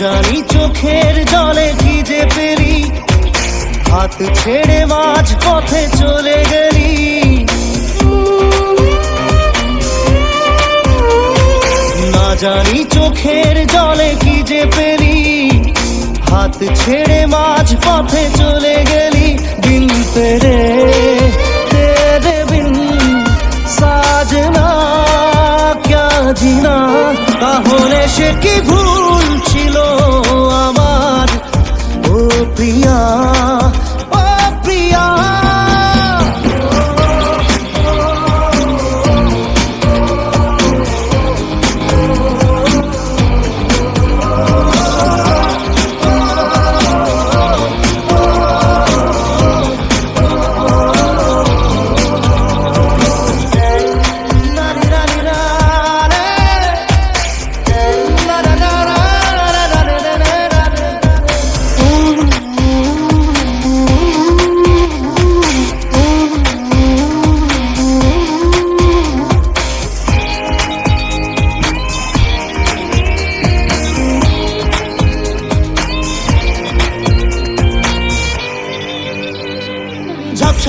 জানি চোখের জলে ভিজে পেরি হাত ছেড়ে মাছ পথে চলে গেলি। না জানি চোখের জলে কি যে পেরি হাত ছেড়ে মাছ পথে চলে গেলি। দিন পেরে সাজনা, ক্যা জিনা? তাহলে সে কি ভুল?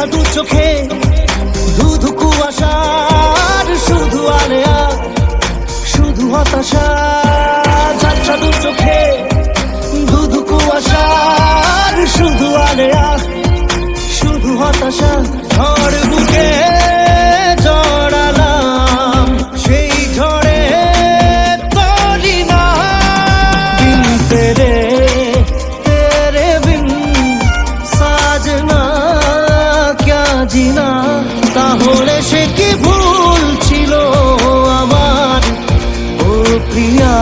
ঝাপসা দু চোখে ধুধু কুয়াশার শুধু আলেয়া শুধু হতাশা তাহলে সে কি ভুল ছিল আমার? ও প্রিয়া